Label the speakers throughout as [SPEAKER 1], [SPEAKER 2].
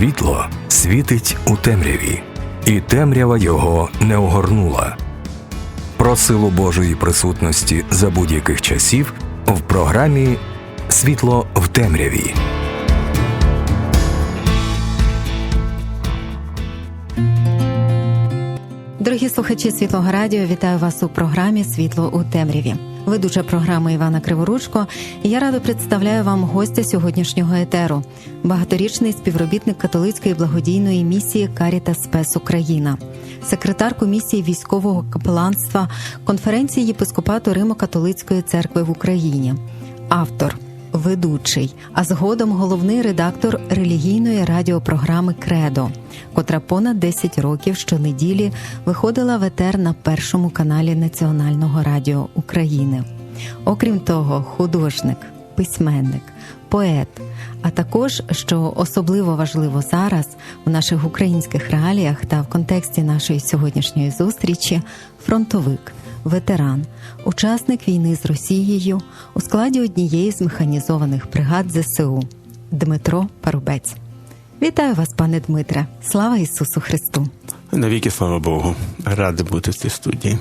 [SPEAKER 1] Світло світить у темряві, і темрява його не огорнула. Про силу Божої присутності за будь-яких часів в програмі Світло в темряві.
[SPEAKER 2] Дорогі слухачі Світлого Радіо, вітаю вас у програмі Світло у темряві. Ведуча програми Івана Криворучко. Я радо представляю вам гостя сьогоднішнього етеру, багаторічний співробітник католицької благодійної місії Каріта Спес Україна, секретар комісії військового капеланства конференції єпископату Римо-католицької церкви в Україні, автор. Ведучий, а згодом головний редактор релігійної радіопрограми Кредо, котра понад 10 років щонеділі виходила в етер на першому каналі Національного радіо України. Окрім того, художник, письменник, поет, а також, що особливо важливо зараз в наших українських реаліях та в контексті нашої сьогоднішньої зустрічі, фронтовик ветеран, учасник війни з Росією у складі однієї з механізованих бригад ЗСУ Дмитро Парубець. Вітаю вас, пане Дмитре! Слава Ісусу Христу!
[SPEAKER 3] Навіки слава Богу, радий бути в цій студії.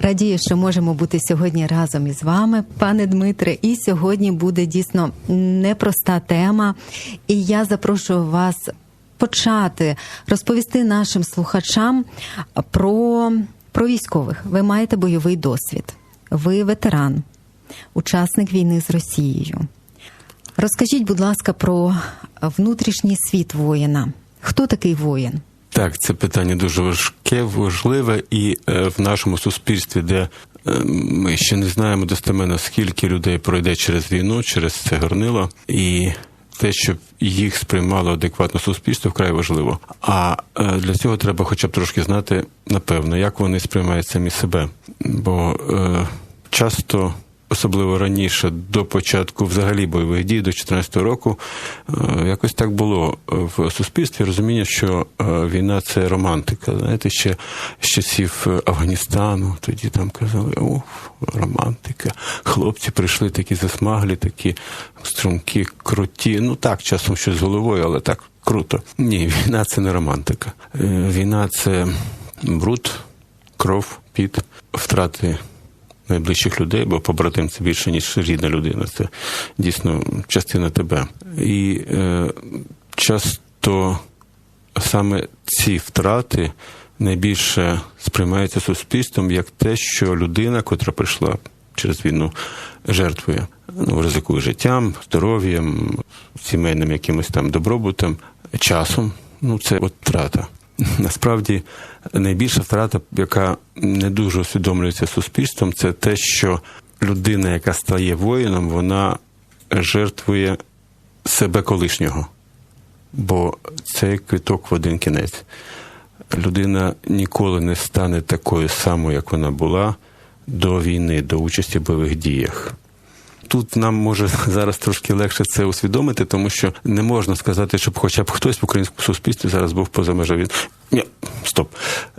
[SPEAKER 2] Радію, що можемо бути сьогодні разом із вами, пане Дмитре. І сьогодні буде дійсно непроста тема. І я запрошую вас почати розповісти нашим слухачам про про військових. Ви маєте бойовий досвід. Ви ветеран, учасник війни з Росією. Розкажіть, будь ласка, про внутрішній світ воїна. Хто такий воїн?
[SPEAKER 3] Так, це питання дуже важке, важливе, і е, в нашому суспільстві, де е, ми ще не знаємо достеменно, скільки людей пройде через війну, через це горнило, і те, щоб їх сприймало адекватно суспільство, вкрай важливо. А е, для цього треба, хоча б трошки знати, напевно, як вони сприймають самі себе. Бо е, часто. Особливо раніше, до початку взагалі бойових дій, до 2014 року, е, якось так було в суспільстві розуміння, що війна це романтика. Знаєте, ще з часів Афганістану, тоді там казали, о, романтика. Хлопці прийшли такі засмаглі, такі струмкі, круті. Ну так, часом щось з головою, але так круто. Ні, війна це не романтика. Війна це бруд, кров, піт, втрати найближчих людей, бо побратим це більше, ніж рідна людина. Це дійсно частина тебе. І е, часто саме ці втрати найбільше сприймаються суспільством як те, що людина, котра прийшла через війну, жертвує, ну, ризикує життям, здоров'ям, сімейним якимось там добробутом, часом. Ну, це от втрата. Насправді найбільша втрата, яка не дуже усвідомлюється суспільством, це те, що людина, яка стає воїном, вона жертвує себе колишнього. Бо це квиток в один кінець. Людина ніколи не стане такою самою, як вона була до війни, до участі в бойових діях. Тут нам може зараз трошки легше це усвідомити, тому що не можна сказати, щоб хоча б хтось в українському суспільстві зараз був поза війни. Ні, стоп.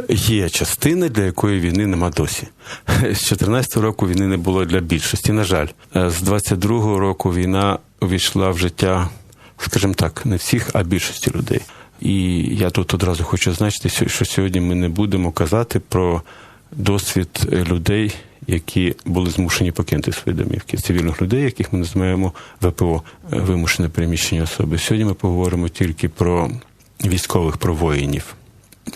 [SPEAKER 3] Є частина, для якої війни нема досі. З 2014 року війни не було для більшості. На жаль, з 22-го року війна увійшла в життя, скажімо так, не всіх, а більшості людей. І я тут одразу хочу значити, що сьогодні ми не будемо казати про досвід людей, які були змушені покинути свої домівки, цивільних людей, яких ми називаємо ВПО вимушене переміщення особи. Сьогодні ми поговоримо тільки про військових, про воїнів.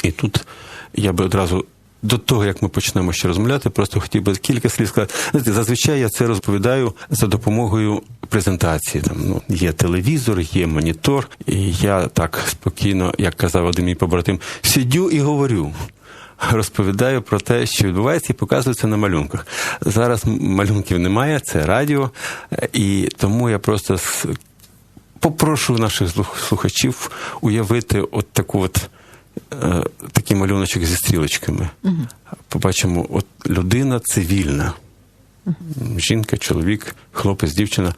[SPEAKER 3] І тут я би одразу. До того, як ми почнемо ще розмовляти, просто хотів би кілька слів сказати. Зазвичай я це розповідаю за допомогою презентації. Там ну є телевізор, є монітор, і я так спокійно, як казав один мій побратим, сидю і говорю розповідаю про те, що відбувається, і показується на малюнках. Зараз малюнків немає, це радіо, і тому я просто попрошу наших слухачів уявити от таку от. Е, такий малюночок зі стрілочками. uh Побачимо, от людина цивільна, uh жінка, чоловік, хлопець, дівчина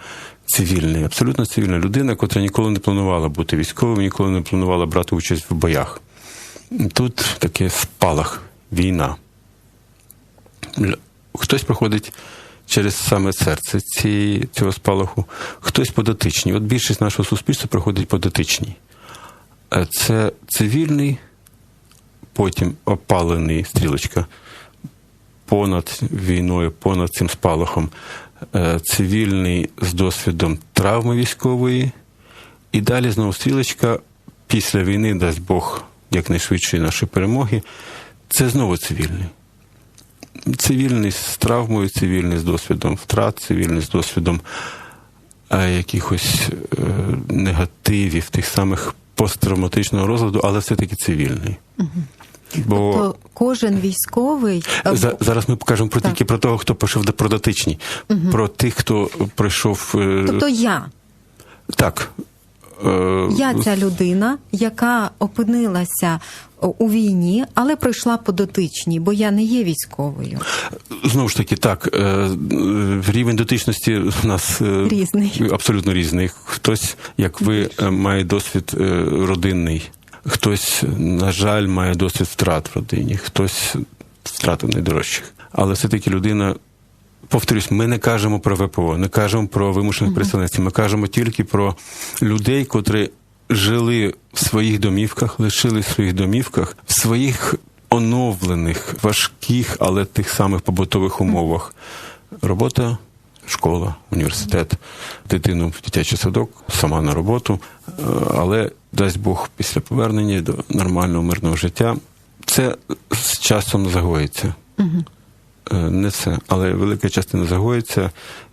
[SPEAKER 3] цивільний, абсолютно цивільна людина, котра ніколи не планувала бути військовим, ніколи не планувала брати участь в боях. Тут таке спалах, війна. Хтось проходить через саме серце ці, цього спалаху, хтось по дотичній. От більшість нашого суспільства проходить по дотичній. Е, Це цивільний, потім опалений стрілочка понад війною, понад цим спалахом. Е, Цивільний з досвідом травми військової, і далі знову стрілочка після війни, дасть Бог якнайшвидшої нашої перемоги. Це знову цивільний. Цивільний з травмою, цивільний з досвідом втрат, цивільний з досвідом е, якихось е, негативів, тих самих посттравматичного розладу, але все-таки цивільний. Бо
[SPEAKER 2] То кожен військовий
[SPEAKER 3] за, зараз ми покажемо про тільки про того, хто пішов до- про дотичні, про тих, хто пройшов. е,
[SPEAKER 2] тобто я.
[SPEAKER 3] Так. Е,
[SPEAKER 2] Я ця людина, яка опинилася у війні, але пройшла по дотичній, бо я не є військовою.
[SPEAKER 3] Знову ж таки, так, е, е, рівень дотичності у нас е,
[SPEAKER 2] Різний.
[SPEAKER 3] абсолютно різний. Хтось, як ви, е, має досвід е, родинний, хтось, на жаль, має досвід втрат в родині, хтось втратив найдорожчих. Але все-таки людина. Повторюсь, ми не кажемо про ВПО, не кажемо про вимушених переселенців. Ми кажемо тільки про людей, котрі жили в своїх домівках, лишили в своїх домівках, в своїх оновлених, важких, але тих самих побутових умовах. Робота, школа, університет, дитину в дитячий садок, сама на роботу. Е, Але дасть Бог після повернення до нормального мирного життя. Це з часом загоїться. Е, Не все, але велика частина загоїться,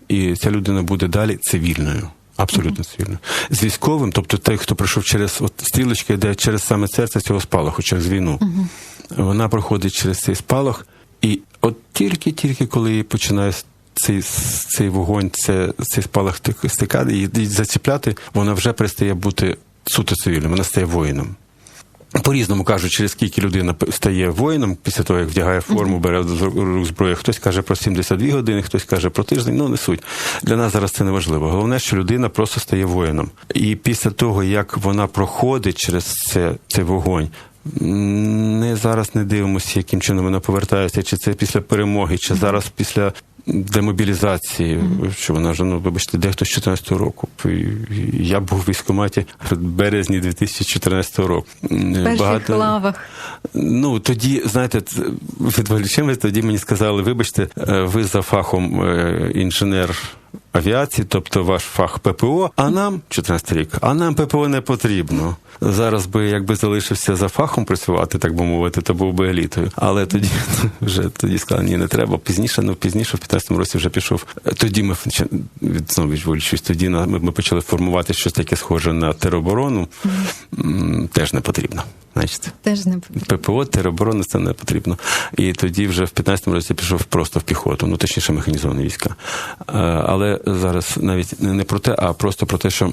[SPEAKER 3] і ця людина буде далі цивільною. Абсолютно цивільною. З військовим, тобто той, хто пройшов через от стрілочка, йде через саме серце цього спалаху, через війну. Вона проходить через цей спалах, і от тільки-тільки коли починає цей, цей вогонь, це, цей спалах тик- стикати і, заціпляти, вона вже перестає бути суто цивільною, вона стає воїном. По-різному кажуть, через скільки людина стає воїном після того, як вдягає форму, бере рук зброю. Хтось каже про 72 години, хтось каже про тиждень. Ну не суть. Для нас зараз це не важливо. Головне, що людина просто стає воїном. І після того, як вона проходить через це, цей вогонь. Не зараз не дивимося, яким чином вона повертається, чи це після перемоги, чи зараз після демобілізації, що вона вже, ну, вибачте, дехто з 14-го року. Я був в військкоматі в березні 2014 року.
[SPEAKER 2] В перших лавах.
[SPEAKER 3] Ну тоді, знаєте, відволічимось, тоді мені сказали, вибачте, е, ви за фахом е, інженер авіації, тобто ваш фах ППО, а нам 14 рік, а нам ППО не потрібно. Зараз би якби залишився за фахом працювати, так би мовити, то був би елітою. Але тоді вже тоді сказали, ні, не треба. Пізніше, ну пізніше, в 15-му році вже пішов. Тоді ми знову відволічусь, тоді ми, ми почали формувати щось таке схоже на тероборону. Теж не потрібно. Значить.
[SPEAKER 2] Теж не
[SPEAKER 3] ППО, тероборони це не потрібно. І тоді вже в 15-му році пішов просто в піхоту, ну точніше механізовані війська. Е, Але зараз навіть не про те, а просто про те, що.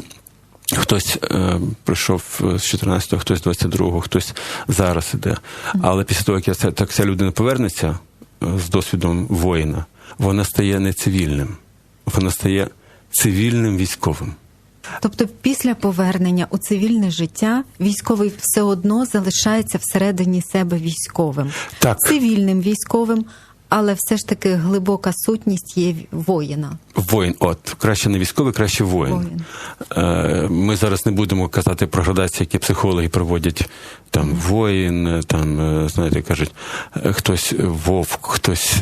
[SPEAKER 3] Хтось е, прийшов з 14-го, хтось з 22-го, хтось зараз іде. Але після того, як ця, так ця людина повернеться е, з досвідом воїна, вона стає не цивільним, вона стає цивільним військовим.
[SPEAKER 2] Тобто, після повернення у цивільне життя військовий все одно залишається всередині себе військовим,
[SPEAKER 3] Так.
[SPEAKER 2] цивільним військовим, але все ж таки глибока сутність є воїна.
[SPEAKER 3] Воїн, от краще не військовий, краще воїн.
[SPEAKER 2] Воїн.
[SPEAKER 3] Е, Ми зараз не будемо казати про градації, які психологи проводять там воїн, е, там е, знаєте, кажуть, хтось вовк, хтось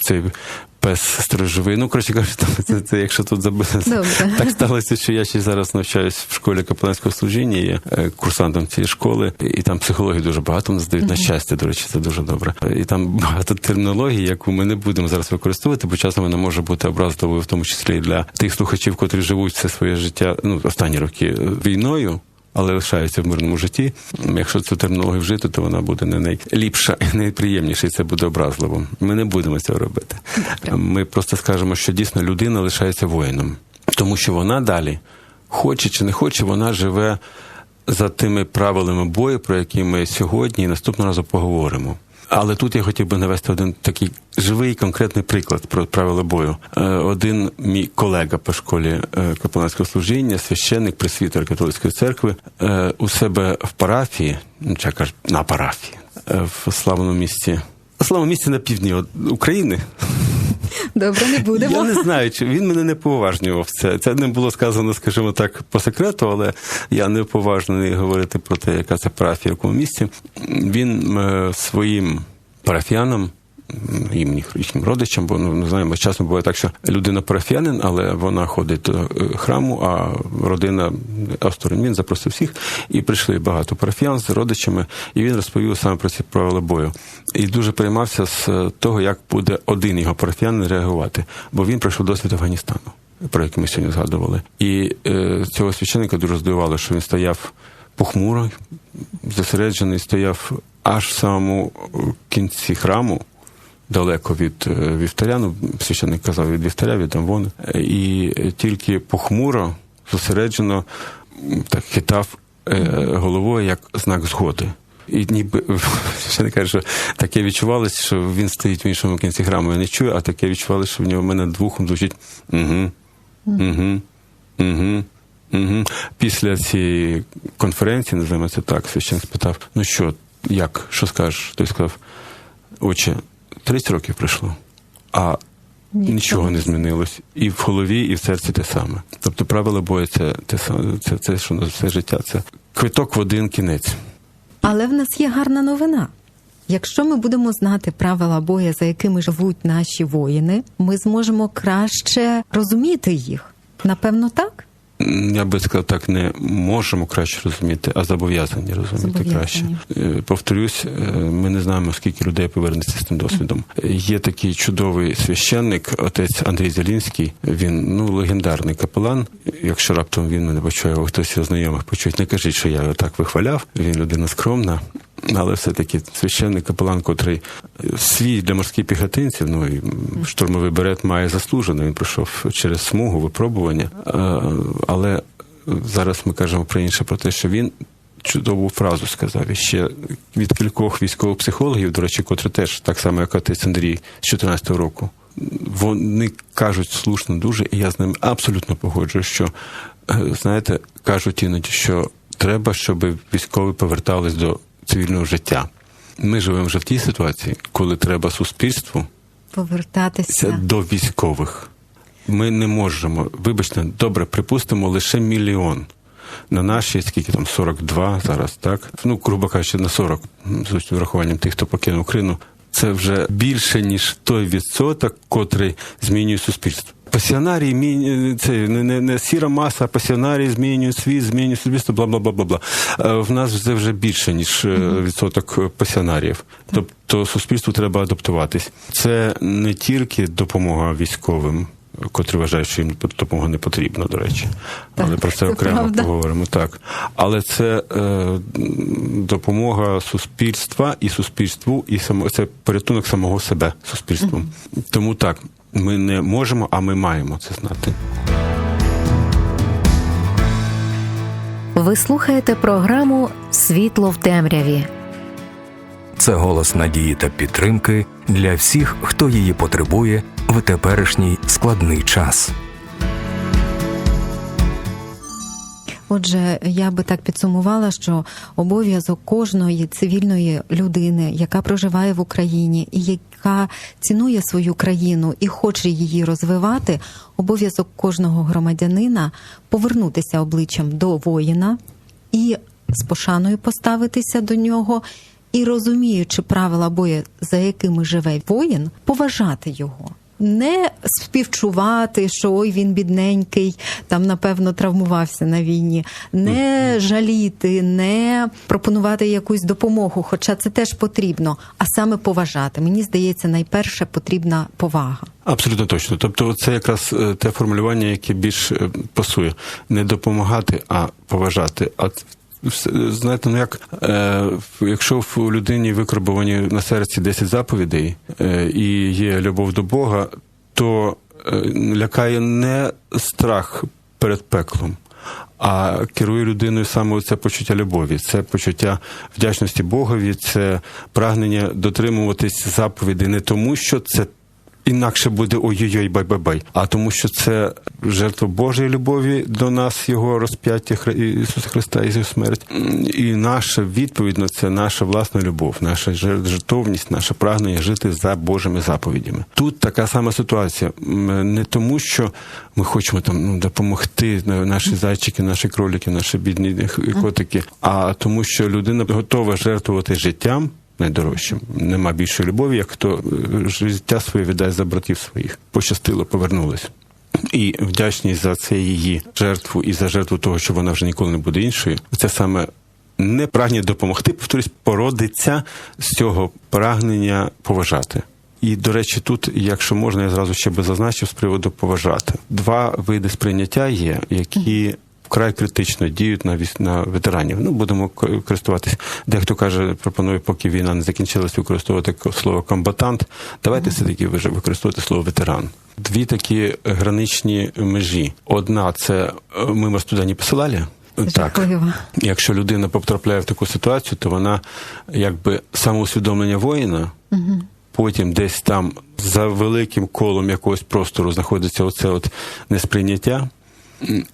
[SPEAKER 3] цей пес сторожовий. Ну, коротше кажучи, там це, це якщо тут забили. Так сталося, що я ще зараз навчаюсь в школі капеланського служіння, є е, курсантом цієї школи, і там психології дуже багато нас дають на щастя, до речі, це дуже добре. І там багато термінології, яку ми не будемо зараз використовувати, бо часом вона може бути образливою, в тому числі і для тих слухачів, котрі живуть все своє життя, ну останні роки е, війною. Але лишаються в мирному житті. Якщо цю термінологію вжити, то вона буде не найліпша і найприємніша, і це буде образливо. Ми не будемо цього робити. Ми просто скажемо, що дійсно людина лишається воїном, тому що вона далі, хоче чи не хоче, вона живе за тими правилами бою, про які ми сьогодні і наступного разу поговоримо. Але тут я хотів би навести один такий живий конкретний приклад про правила бою. Е, Один мій колега по школі е, капеланського служіння, священник пресвітер католицької церкви, е, у себе в парафії, ну чи кажуть, на парафії, в славному місті, славному місті на півдні України,
[SPEAKER 2] Добре, не будемо.
[SPEAKER 3] Я не знаю, чи він мене не поважнював. Це це не було сказано, скажімо так, по секрету, але я не уповажнений говорити про те, яка це парафія, в якому місці. Він е, своїм парафіянам. Їм їхнім родичам, бо ну не знаємо, часом буває так, що людина парафіянин, але вона ходить до е, храму, а родина осторонь. Він запросив всіх, і прийшли багато парафіян з родичами, і він розповів саме про ці правила бою. І дуже переймався з е, того, як буде один його парафіянин реагувати, бо він пройшов досвід Афганістану, про який ми сьогодні згадували. І е, цього священника дуже здивувало, що він стояв похмуро, зосереджений, стояв аж в самому кінці храму далеко від е, вівтаря, ну, священник казав від вівтаря, від амвони, і тільки похмуро, зосереджено так хитав е, головою як знак згоди. І ніби священник каже, що таке відчувалося, що він стоїть в іншому кінці храму і не чує, а таке відчувалося, що в нього в мене над вухом звучить угу, угу, угу. Угу. Після цієї конференції, називаємо це так, священник спитав: ну що, як, що скажеш? Той сказав, отче, 30 років пройшло, а
[SPEAKER 2] Нічого.
[SPEAKER 3] нічого не змінилось. І в голові, і в серці те саме. Тобто правила бою це те саме, це, це що на все життя. Це квиток в один кінець.
[SPEAKER 2] Але в нас є гарна новина. Якщо ми будемо знати правила бою, за якими живуть наші воїни, ми зможемо краще розуміти їх. Напевно, так?
[SPEAKER 3] Я би сказав так, не можемо краще розуміти, а зобов'язані розуміти
[SPEAKER 2] Зобов'язані.
[SPEAKER 3] краще. Е, Повторюсь, е, ми не знаємо, скільки людей повернеться з тим досвідом. Е, Є такий чудовий священник, отець Андрій Зелінський. Він ну легендарний капелан. Якщо раптом він мене почує, або хтось його знайомих почує, не кажіть, що я його так вихваляв. Він людина скромна. Але все-таки священник капелан, котрий свій для морських піхотинців, ну і штурмовий берет має заслужено. Він пройшов через смугу випробування. Е, Але зараз ми кажемо про інше, про те, що він чудову фразу сказав і ще від кількох військових психологів, до речі, котрі теж так само, як отець Андрій з 14-го року. Вони кажуть слушно дуже, і я з ними абсолютно погоджуюсь, що е, знаєте, кажуть іноді, що треба, щоб військові повертались до цивільного життя. Ми живемо вже в тій ситуації, коли треба суспільству
[SPEAKER 2] Повертатися.
[SPEAKER 3] до військових. Ми не можемо, вибачте, добре, припустимо лише мільйон. На наші, скільки там, 42 зараз, так? Ну, грубо кажучи, на 40, з врахуванням тих, хто покинув Україну. Це вже більше, ніж той відсоток, котрий змінює суспільство. Пасіонарії міні... це не, не, не сіра маса, а пасіонарії змінюють світ, змінюють суспільство, бла бла бла бла бла. Е, В нас це вже більше, ніж е, відсоток пасіонарів. Тобто суспільству треба адаптуватись. Це не тільки допомога військовим, котрі вважають, що їм допомога не потрібна, до речі.
[SPEAKER 2] Так,
[SPEAKER 3] Але про це
[SPEAKER 2] це
[SPEAKER 3] окремо
[SPEAKER 2] правда.
[SPEAKER 3] поговоримо. Так. Але це е, допомога суспільства і суспільству, і само це порятунок самого себе суспільством. Тому так, ми не можемо, а ми маємо це знати.
[SPEAKER 4] Ви слухаєте програму Світло в темряві.
[SPEAKER 1] Це голос надії та підтримки для всіх, хто її потребує в теперішній складний час.
[SPEAKER 2] Отже, я би так підсумувала, що обов'язок кожної цивільної людини, яка проживає в Україні і яка цінує свою країну і хоче її розвивати, обов'язок кожного громадянина повернутися обличчям до воїна і з пошаною поставитися до нього. І розуміючи правила бою, за якими живе воїн, поважати його. Не співчувати, що ой він бідненький, там напевно травмувався на війні, не жаліти, не пропонувати якусь допомогу, хоча це теж потрібно, а саме поважати. Мені здається, найперше потрібна повага.
[SPEAKER 3] Абсолютно точно. Тобто, це якраз е, те формулювання, яке більш е, пасує. Не допомагати, а поважати. А знаєте, ну як е, якщо в людині викорбовані на серці 10 заповідей е, і є любов до Бога, то е, лякає не страх перед пеклом. А керує людиною саме це почуття любові, це почуття вдячності Богові, це прагнення дотримуватись заповідей не тому, що це інакше буде ой-ой-ой, бай-бай-бай, а тому, що це жертва Божої любові до нас, його розп'яття Хри- Ісуса Христа і смерть. І наша відповідь на це наша власна любов, наша жер- жертовність, наше прагнення жити за Божими заповідями. Тут така сама ситуація. Не тому, що ми хочемо там ну, допомогти наші зайчики, наші кролики, наші бідні котики, а тому, що людина готова жертвувати життям найдорожчим. Нема більшої любові, як хто е, життя своє віддасть за братів своїх. Пощастило, повернулись. І вдячність за це її жертву і за жертву того, що вона вже ніколи не буде іншою. Це саме не прагнення допомогти, повторюсь, породиться з цього прагнення поважати. І, до речі, тут, якщо можна, я зразу ще би зазначив з приводу поважати. Два види сприйняття є, які вкрай критично діють на на ветеранів. Ну, будемо ко- користуватись. Дехто каже, пропонує, поки війна не закінчилась, використовувати слово комбатант. Давайте все-таки вже використовувати слово ветеран. Дві такі граничні межі. Одна це е, ми вас туди не посилали. Так, якщо людина потрапляє в таку ситуацію, то вона якби самоусвідомлення воїна, потім десь там за великим колом якогось простору знаходиться оце от несприйняття,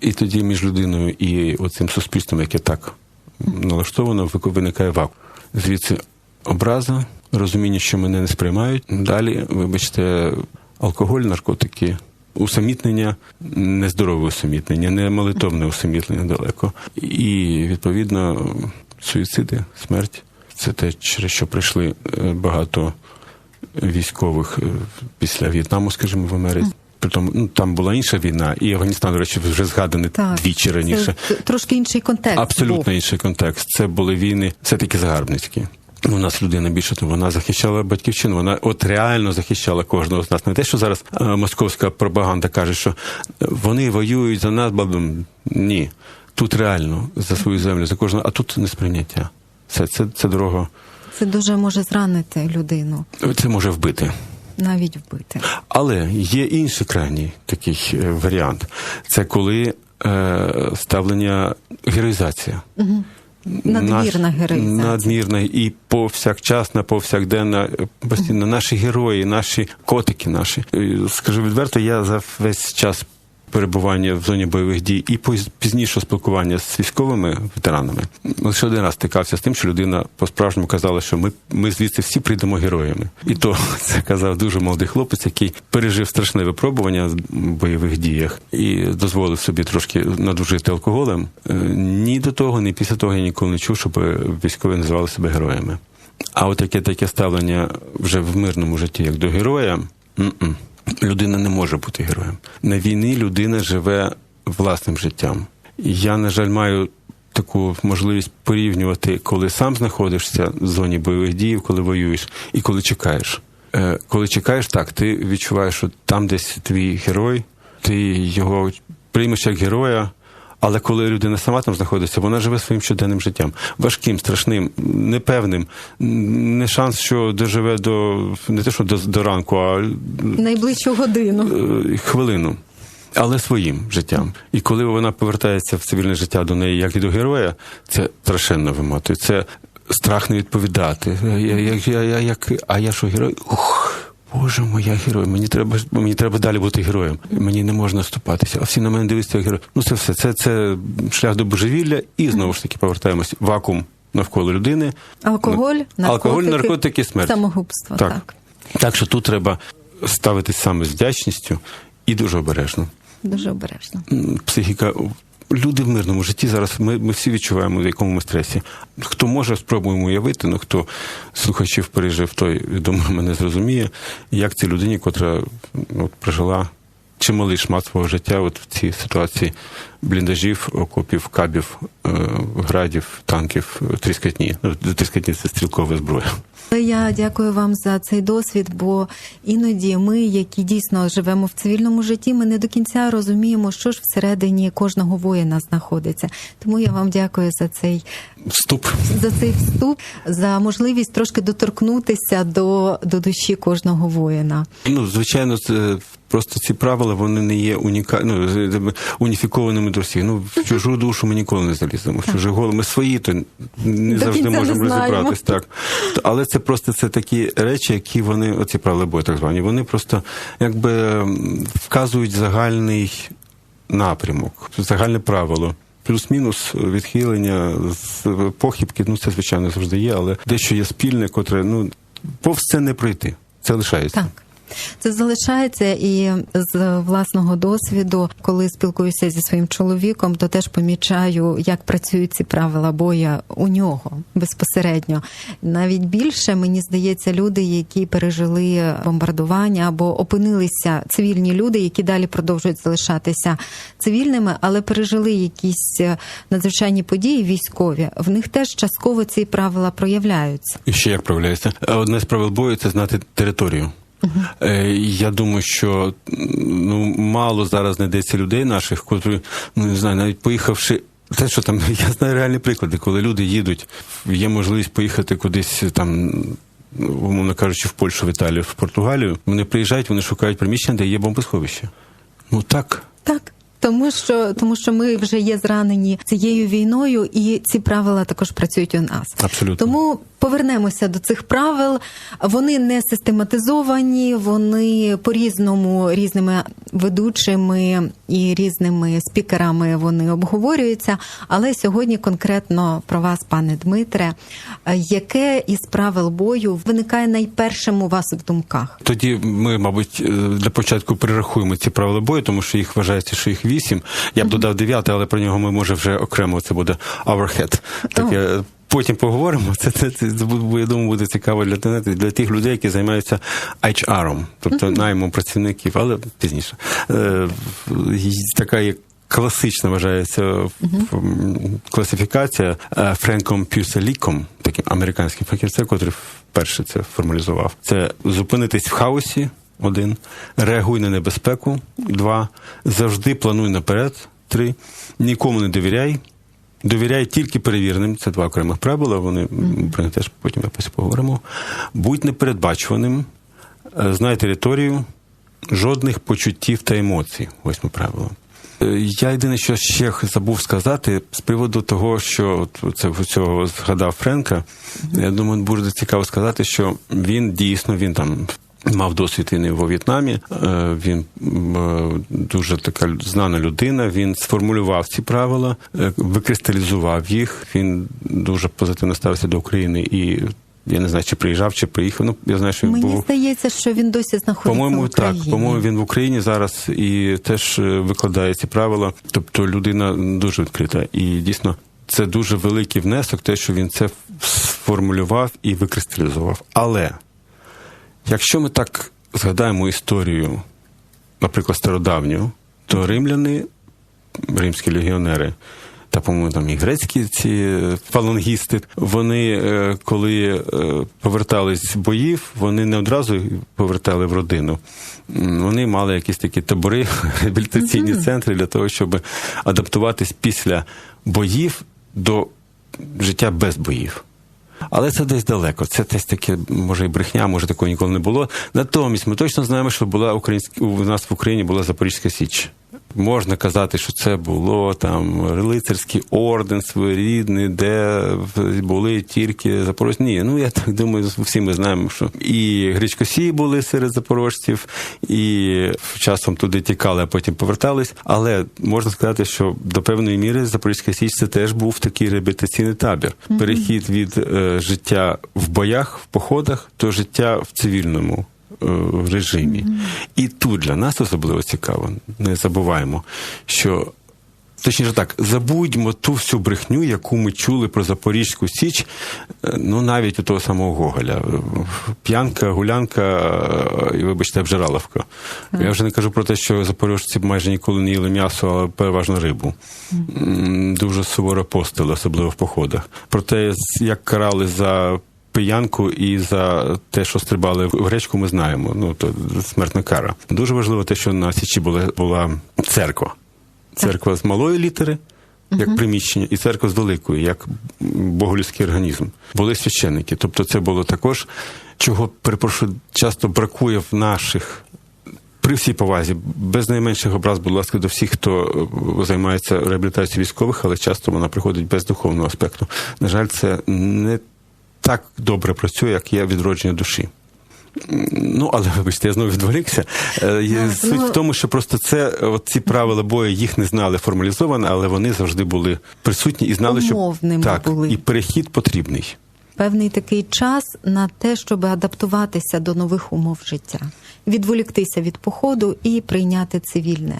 [SPEAKER 3] і тоді між людиною і оцим суспільством, яке так налаштовано, виникає вакуум. Звідси образа, розуміння, що мене не сприймають. Далі, вибачте, алкоголь, наркотики. Усамітнення, нездорове усамітнення, не молитовне усамітнення далеко. І відповідно суїциди, смерть це те, через що прийшли е, багато військових е, після В'єтнаму, скажімо, в Америці. Притому ну, там була інша війна, і Афганістан, до речі, вже згаданий
[SPEAKER 2] Так,
[SPEAKER 3] двічі раніше.
[SPEAKER 2] Це трошки інший контекст.
[SPEAKER 3] Абсолютно
[SPEAKER 2] був.
[SPEAKER 3] інший контекст. Це були війни, все-таки загарбницькі. Ну, У нас людина більше того, вона захищала батьківщину. Вона от реально захищала кожного з нас. Не те, що зараз е, московська пропаганда каже, що вони воюють за нас, бабам. Ні. Тут реально за свою землю, за кожного, а тут несприйняття. Це, це, це дорога.
[SPEAKER 2] Це дуже може зранити людину,
[SPEAKER 3] Це може вбити.
[SPEAKER 2] Навіть вбити.
[SPEAKER 3] Але є інший крайній такий е, варіант. Це коли е, ставлення героїзація.
[SPEAKER 2] Надмірна
[SPEAKER 3] Наш-
[SPEAKER 2] героїзація.
[SPEAKER 3] Надмірна і повсякчасна, повсякденна, е, постійно наші герої, наші котики наші. Е, Скажу відверто, я за весь час перебування в зоні бойових дій і пізніше спілкування з військовими ветеранами лише один раз стикався з тим, що людина по-справжньому казала, що ми, ми звідси всі прийдемо героями. І то це казав дуже молодий хлопець, який пережив страшне випробування в бойових діях і дозволив собі трошки надужити алкоголем. Е, Ні до того, ні після того я ніколи не чув, щоб військові називали себе героями. А от яке таке ставлення вже в мирному житті, як до героя, м-м. Людина не може бути героєм. На війні людина живе власним життям. Я, на жаль, маю таку можливість порівнювати, коли сам знаходишся в зоні бойових дій, коли воюєш, і коли чекаєш. Е, Коли чекаєш, так, ти відчуваєш, що там десь твій герой, ти його приймеш як героя. Але коли людина сама там знаходиться, вона живе своїм щоденним життям. Важким, страшним, непевним. Не шанс, що доживе до не те, що до, до ранку, а
[SPEAKER 2] Найближчу годину.
[SPEAKER 3] е, хвилину. Але своїм життям. І коли вона повертається в цивільне життя до неї, як і до героя, це страшенно виматує. Це страх не відповідати. Я, я, я, я, як, а я що герой? Ух, Боже мой, я герой. Мені треба мені треба далі бути героєм. Мені не можна ступатися. А всі на мене дивляться як герой. Ну це все. Це, це шлях до божевілля, і знову ж таки повертаємось. Вакуум навколо людини.
[SPEAKER 2] Алкоголь, наркотики,
[SPEAKER 3] Алкоголь, наркотики, смерть.
[SPEAKER 2] самогубство.
[SPEAKER 3] Так.
[SPEAKER 2] так.
[SPEAKER 3] Так що тут треба ставитись саме з вдячністю і дуже обережно.
[SPEAKER 2] Дуже обережно.
[SPEAKER 3] Психіка. Люди в мирному житті зараз ми, ми всі відчуваємо, в якому ми стресі. Хто може, спробуємо уявити, ну хто слухачів пережив, той думаю, мене зрозуміє, як цій людині, котра ну, прожила чималий шмат свого життя от в цій ситуації бліндажів, окопів, кабів, е, градів, танків, тріскатні. Ну, тріскатні це стрілкова зброя.
[SPEAKER 2] Я дякую вам за цей досвід, бо іноді ми, які дійсно живемо в цивільному житті, ми не до кінця розуміємо, що ж всередині кожного воїна знаходиться. Тому я вам дякую за цей
[SPEAKER 3] Вступ.
[SPEAKER 2] за цей вступ, за можливість трошки доторкнутися до, до душі кожного воїна.
[SPEAKER 3] Ну, звичайно, Просто ці правила вони не є уніка... ну, уніфікованими до всіх. Ну, в чужу душу ми ніколи не заліземо. В чуже голову ми свої, то не
[SPEAKER 2] До
[SPEAKER 3] завжди
[SPEAKER 2] не
[SPEAKER 3] можемо
[SPEAKER 2] знаємо.
[SPEAKER 3] розібратись. Так. Але це просто це такі речі, які вони, оці правила бою, так звані, вони просто якби вказують загальний напрямок, загальне правило. Плюс-мінус відхилення з похибки, ну це звичайно завжди є, але дещо є спільне, котре ну повз це не пройти. Це лишається.
[SPEAKER 2] Так. Це залишається і з власного досвіду, коли спілкуюся зі своїм чоловіком, то теж помічаю, як працюють ці правила боя у нього безпосередньо. Навіть більше мені здається, люди, які пережили бомбардування або опинилися цивільні люди, які далі продовжують залишатися цивільними, але пережили якісь е, надзвичайні події військові. В них теж частково ці правила проявляються.
[SPEAKER 3] І ще як проявляється. Одне з правил бою це знати територію. Е, Я думаю, що ну мало зараз знайдеться людей наших, котрі ну не знаю, навіть поїхавши. Те, що там я знаю реальні приклади, коли люди їдуть, є можливість поїхати кудись там. Умовно кажучи, в Польщу, в Італію, в Португалію. Вони приїжджають, вони шукають приміщення, де є бомбосховище. Ну так.
[SPEAKER 2] Так. Тому що тому що ми вже є зранені цією війною, і ці правила також працюють у нас.
[SPEAKER 3] Абсолютно.
[SPEAKER 2] Тому повернемося до цих правил. Вони не систематизовані, вони по-різному різними ведучими і різними спікерами вони обговорюються. Але сьогодні конкретно про вас, пане Дмитре, яке із правил бою виникає найпершим у вас в думках?
[SPEAKER 3] Тоді ми, мабуть, е, для початку перерахуємо ці правила бою, тому що їх вважається, що їх вісім. Я б додав дев'яте, але про нього ми може вже окремо. Це буде overhead. Таке. Потім поговоримо. Це, це, це, я думаю, буде цікаво для, для тих людей, які займаються HR, тобто наймом працівників, але пізніше. Е, така є класична вважається м, класифікація е, Френком Пюселіком, таким американським фахівцем, котрий вперше це формалізував. Це зупинитись в хаосі. Один, реагуй на небезпеку. Два, завжди плануй наперед. Три, нікому не довіряй. Довіряй тільки перевіреним. Це два окремих правила. Вони м, про них теж потім якось поговоримо. Будь непередбачуваним, е, знай територію, жодних почуттів та емоцій. Восьме правило. Е, Я єдине, що ще забув сказати з приводу того, що це цього згадав Френка. Я думаю, буде цікаво сказати, що він дійсно він там. Мав досвід війни во В'єтнамі. Е, Він е, дуже така знана людина. Він сформулював ці правила, е, викристалізував їх. Він дуже позитивно ставився до України і я не знаю, чи приїжджав, чи приїхав. Ну я знаю, що він
[SPEAKER 2] Мені
[SPEAKER 3] був
[SPEAKER 2] здається, що він досі знаходиться
[SPEAKER 3] по-моєму,
[SPEAKER 2] в Україні.
[SPEAKER 3] так. По-моєму, він в Україні зараз і теж викладає ці правила. Тобто людина дуже відкрита. І дійсно, це дуже великий внесок, те, що він це сформулював і викристалізував. Але якщо ми так згадаємо історію, наприклад, стародавню, то римляни, римські легіонери. Та, по-моєму, там і грецькі ці е, фалангісти, вони е, коли е, повертались з боїв, вони не одразу повертали в родину. Вони мали якісь такі табори, реабілітаційні центри для того, щоб адаптуватись після боїв до життя без боїв. Але це десь далеко. Це десь таке, може, і брехня, може такого ніколи не було. Натомість ми точно знаємо, що була українська у нас в Україні була Запорізька Січ. Можна казати, що це було там лицарський орден своєрідний, де були тільки запорожці. Ні, ну я так думаю, всі ми знаємо, що і гречкосії були серед запорожців, і часом туди тікали, а потім повертались. Але можна сказати, що до певної міри Запорізька Січ це теж був такий реабілітаційний табір. Перехід від е, життя в боях, в походах до життя в цивільному режимі. І тут для нас особливо цікаво, не забуваємо, що. Точніше так, забудьмо ту всю брехню, яку ми чули про Запорізьку Січ, е, ну навіть у того самого Гоголя. П'янка, гулянка е, і, вибачте, обжираловка. Я вже не кажу про те, що запорожці майже ніколи не їли м'ясо, а переважно рибу. М, Дуже суворо постили, особливо в походах. Про те, як карали за пиянку і за те, що стрибали в гречку, ми знаємо. Ну то смертна кара. Дуже важливо те, що на Січі була, була церква. Церква з малої літери, як приміщення, і церква з великої, як боголюдський організм. Були священники. Тобто, це було також, чого перепрошую, часто бракує в наших при всій повазі, без найменших образ, будь ласка, до всіх, хто е, займається реабілітацією військових, але часто вона приходить без духовного аспекту. На жаль, це не так добре працює, як є відродження душі. Ну, але вибачте, я знову відволікся. Е, Суть
[SPEAKER 2] ну-
[SPEAKER 3] в тому, що просто це от ці правила бою їх не знали формалізовано, але вони завжди були присутні і знали, що так,
[SPEAKER 2] були.
[SPEAKER 3] і перехід потрібний.
[SPEAKER 2] Певний такий час на те, щоб адаптуватися до нових умов життя, відволіктися від походу і прийняти цивільне.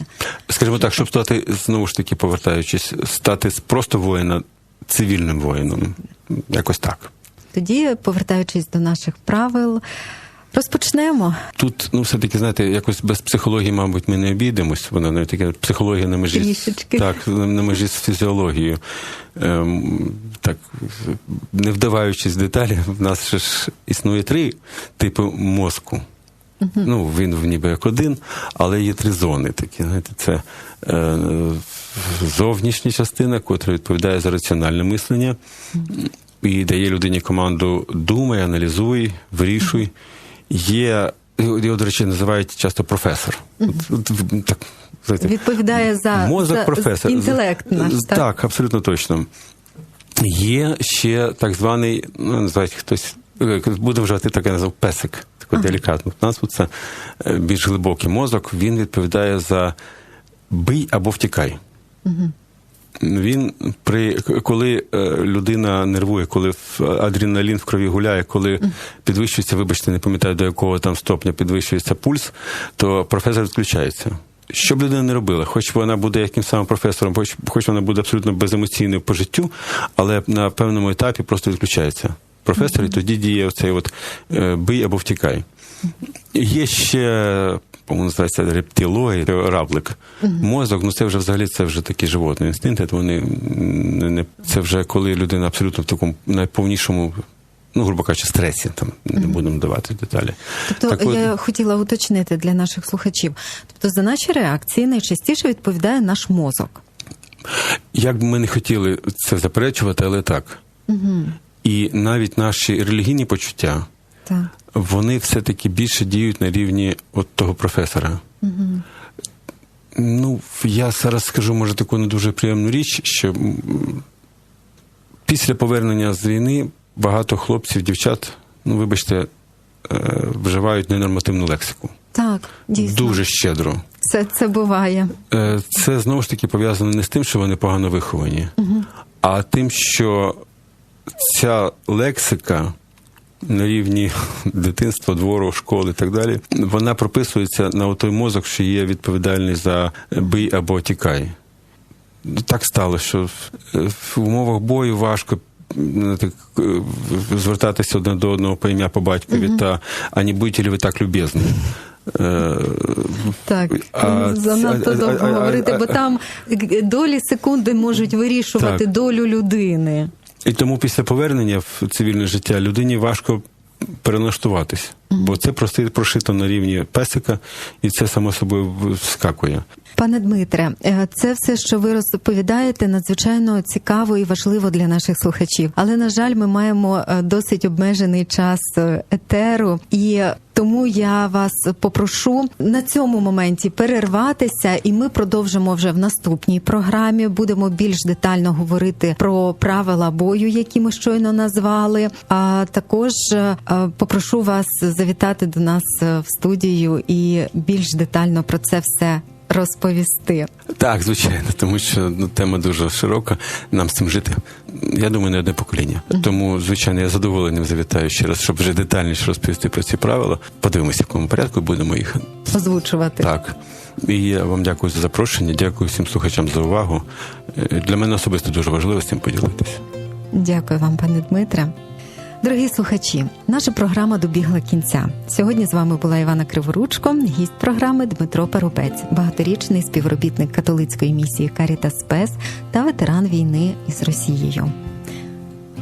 [SPEAKER 3] Скажімо так, щоб стати знову ж таки повертаючись, стати з просто воїна цивільним воїном. Якось так.
[SPEAKER 2] Тоді, повертаючись до наших правил, розпочнемо.
[SPEAKER 3] Тут, ну, все-таки, знаєте, якось без психології, мабуть, ми не обійдемось. Вона навіть таке психологія на межі
[SPEAKER 2] Трішечки.
[SPEAKER 3] так, на межі з фізіологією. Ем, так, не вдаваючись в деталі, в нас же ж існує три типи мозку. Ну, він ніби як один, але є три зони такі. Знаєте, це е, зовнішня частина, котра відповідає за раціональне мислення і дає людині команду думай, аналізуй, вирішуй. Є, його, до речі, називають часто професор. От, от, так, знаєте,
[SPEAKER 2] Відповідає за,
[SPEAKER 3] Мозок
[SPEAKER 2] за
[SPEAKER 3] професор.
[SPEAKER 2] інтелект наш. Так?
[SPEAKER 3] Так, абсолютно точно. Є ще так званий, ну, називають хтось, е, буде вживати таке назвав песик, таку делікатну назву. Це е, більш глибокий мозок. Він відповідає за бий або втікай. Він при коли е, людина нервує, коли адреналін в крові гуляє, коли підвищується, вибачте, не пам'ятаю до якого там стопня підвищується пульс, то професор відключається. Що б людина не робила, хоч вона буде яким самим професором, хоч, хоч вона буде абсолютно беземоційною по життю, але на певному етапі просто відключається професор, і тоді діє оцей от е, бий або втікай. Є ще, по-моєму, називається рептилоїд, раблик. Мозок, ну це вже взагалі це вже такі животні інстинкти. Вони не, це вже коли людина абсолютно в такому найповнішому, ну, грубо кажучи, стресі, там не будемо давати деталі.
[SPEAKER 2] Тобто
[SPEAKER 3] Так от-
[SPEAKER 2] я хотіла уточнити для наших слухачів. Тобто за наші реакції найчастіше відповідає наш мозок.
[SPEAKER 3] Як би ми не хотіли це заперечувати, але так.
[SPEAKER 2] Угу.
[SPEAKER 3] І навіть наші релігійні почуття,
[SPEAKER 2] Так.
[SPEAKER 3] Вони все-таки більше діють на рівні от того професора.
[SPEAKER 2] Угу.
[SPEAKER 3] Ну, я зараз скажу, може, таку не дуже приємну річ, що після повернення з війни багато хлопців, дівчат, ну, вибачте, е, вживають ненормативну лексику.
[SPEAKER 2] Так, дійсно.
[SPEAKER 3] Дуже щедро.
[SPEAKER 2] Це, це буває.
[SPEAKER 3] Е, Це знову ж таки пов'язано не з тим, що вони погано виховані, а тим, що ця лексика на рівні дитинства, двору, школи і так далі, вона прописується на той мозок, що є відповідальний за бий або тікай. Ну, Так стало, що в- умовах бою важко. е, звертатися одне до одного по ім'я по батькові та а не будете ли ви так любезні. Е,
[SPEAKER 2] Так,
[SPEAKER 3] А
[SPEAKER 2] занадто
[SPEAKER 3] а-
[SPEAKER 2] довго
[SPEAKER 3] а-
[SPEAKER 2] говорити, бо там долі секунди можуть вирішувати
[SPEAKER 3] Так.
[SPEAKER 2] долю людини.
[SPEAKER 3] І тому після повернення в цивільне життя людині важко перенаштуватись, бо це просто прошито на рівні песика, і це само собою вскакує.
[SPEAKER 2] Пане Дмитре, е, це все, що ви розповідаєте, надзвичайно цікаво і важливо для наших слухачів. Але на жаль, ми маємо е, досить обмежений час е, етеру, і тому я вас попрошу на цьому моменті перерватися, і ми продовжимо вже в наступній програмі. Будемо більш детально говорити про правила бою, які ми щойно назвали. А також попрошу вас завітати до нас в студію і більш детально про це все розповісти.
[SPEAKER 3] Так, звичайно, тому що ну, тема дуже широка. Нам з цим жити. Я думаю, не одне покоління. Тому, звичайно, я задоволенням завітаю ще раз, щоб вже детальніше розповісти про ці правила. Подивимося, в якому порядку будемо їх
[SPEAKER 2] Озвучувати.
[SPEAKER 3] Так. І я вам дякую за запрошення, дякую всім слухачам за увагу. Е, Для мене особисто дуже важливо з цим поділитися.
[SPEAKER 2] Дякую вам, пане Дмитре. Дорогі слухачі, наша програма добігла кінця. Сьогодні з вами була Івана Криворучко, гість програми Дмитро Парубець, багаторічний співробітник католицької місії Карітас Спес та ветеран війни із Росією.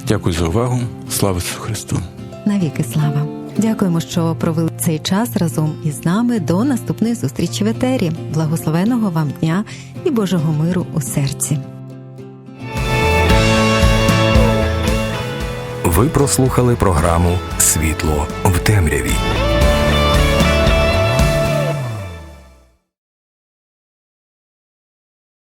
[SPEAKER 3] Дякую за увагу. Слава Ісусу Христу!
[SPEAKER 2] Навіки слава! Дякуємо, що провели цей час разом із нами до наступної зустрічі в етері. Благословеного вам дня і Божого миру у серці.
[SPEAKER 1] Ви прослухали програму Світло в темряві.